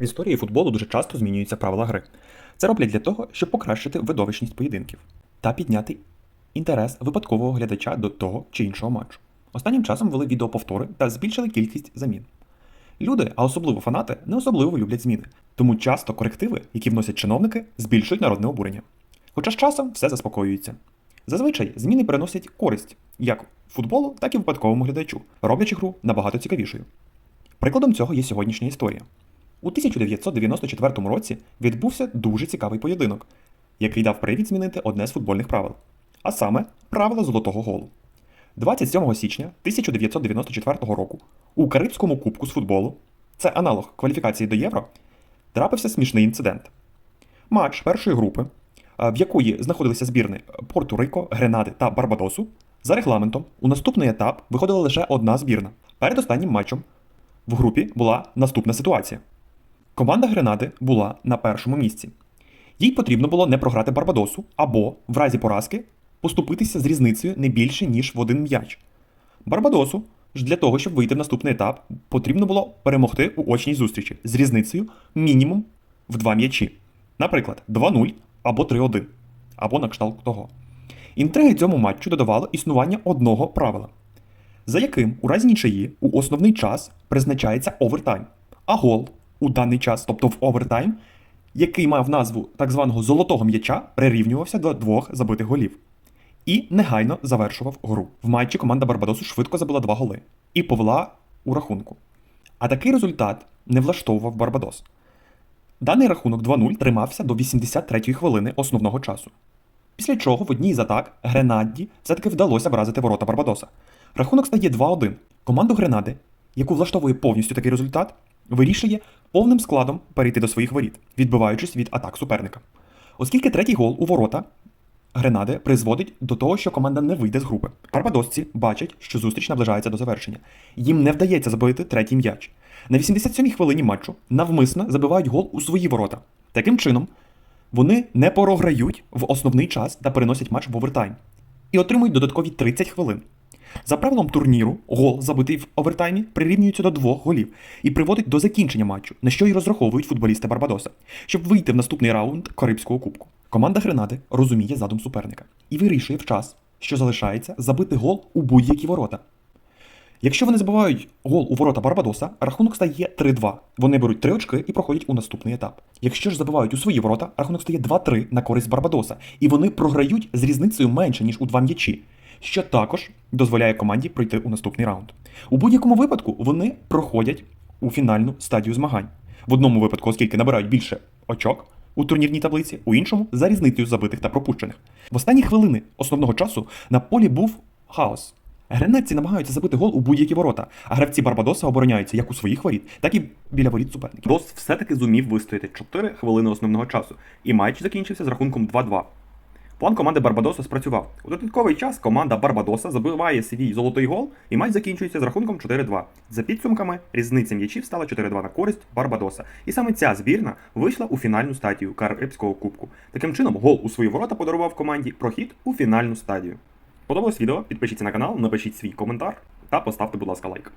В історії футболу дуже часто змінюються правила гри. Це роблять для того, щоб покращити видовищність поєдинків та підняти інтерес випадкового глядача до того чи іншого матчу. Останнім часом ввели відеоповтори та збільшили кількість замін. Люди, а особливо фанати, не особливо люблять зміни, тому часто корективи, які вносять чиновники, збільшують народне обурення. Хоча з часом все заспокоюється. Зазвичай зміни приносять користь як футболу, так і випадковому глядачу, роблячи гру набагато цікавішою. Прикладом цього є сьогоднішня історія. У 1994 році відбувся дуже цікавий поєдинок, який дав привід змінити одне з футбольних правил, а саме правило золотого голу. 27 січня 1994 року у Карибському кубку з футболу, це аналог кваліфікації до Євро, трапився смішний інцидент. Матч першої групи, в якої знаходилися збірни Порту-Рико, Гренади та Барбадосу, за регламентом у наступний етап виходила лише одна збірна. Перед останнім матчем в групі була наступна ситуація. Команда Гренади була на першому місці. Їй потрібно було не програти Барбадосу або, в разі поразки, поступитися з різницею не більше, ніж в один м'яч. Барбадосу ж для того, щоб вийти в наступний етап, потрібно було перемогти у очній зустрічі з різницею мінімум в два м'ячі. Наприклад, 2-0 або 3-1, або на кшталт того. Інтриги цьому матчу додавало існування одного правила, за яким у разі нічиї у основний час призначається овертайм, а гол у даний час, тобто в овертайм, який мав назву так званого золотого м'яча, прирівнювався до двох забитих голів і негайно завершував гру. В матчі команда Барбадосу швидко забила два голи і повела у рахунку. А такий результат не влаштовував Барбадос. Даний рахунок 2-0 тримався до 83-ї хвилини основного часу. Після чого в одній з атак Гренадді все-таки вдалося вразити ворота Барбадоса. Рахунок стає 2-1. Команду Гренади, яку влаштовує повністю такий результат, вирішує повним складом перейти до своїх воріт, відбиваючись від атак суперника. Оскільки третій гол у ворота Гренади призводить до того, що команда не вийде з групи. Барбадосці бачать, що зустріч наближається до завершення. Їм не вдається забити третій м'яч. На 87-й хвилині матчу навмисно забивають гол у свої ворота. Таким чином, вони не програють в основний час та переносять матч в овертайм і отримують додаткові 30 хвилин. За правилом турніру, гол, забитий в овертаймі, прирівнюється до двох голів і приводить до закінчення матчу, на що й розраховують футболісти Барбадоса, щоб вийти в наступний раунд Карибського кубку. Команда Гренади розуміє задум суперника і вирішує в час, що залишається, забити гол у будь-які ворота. Якщо вони забивають гол у ворота Барбадоса, рахунок стає 3-2. Вони беруть 3 очки і проходять у наступний етап. Якщо ж забивають у свої ворота, рахунок стає 2-3 на користь Барбадоса, і вони програють з різницею менше, ніж у два м'ячі, що також дозволяє команді пройти у наступний раунд. У будь-якому випадку вони проходять у фінальну стадію змагань. В одному випадку, оскільки набирають більше очок у турнірній таблиці, у іншому за різницею забитих та пропущених. В останні хвилини основного часу на полі був хаос. Гренадці намагаються забити гол у будь-які ворота, а гравці Барбадоса обороняються як у своїх воріт, так і біля воріт суперників. Бос все-таки зумів вистояти 4 хвилини основного часу, і матч закінчився з рахунком 2-2. План команди Барбадоса спрацював. У додатковий час команда Барбадоса забиває свій золотий гол, і матч закінчується з рахунком 4-2. За підсумками, різниця м'ячів стала 4-2 на користь Барбадоса. І саме ця збірна вийшла у фінальну стадію Карибського кубку. Таким чином, гол у свої ворота подарував команді прохід у фінальну стадію. Подобалось відео? Підпишіться на канал, напишіть свій коментар та поставте, будь ласка, лайк.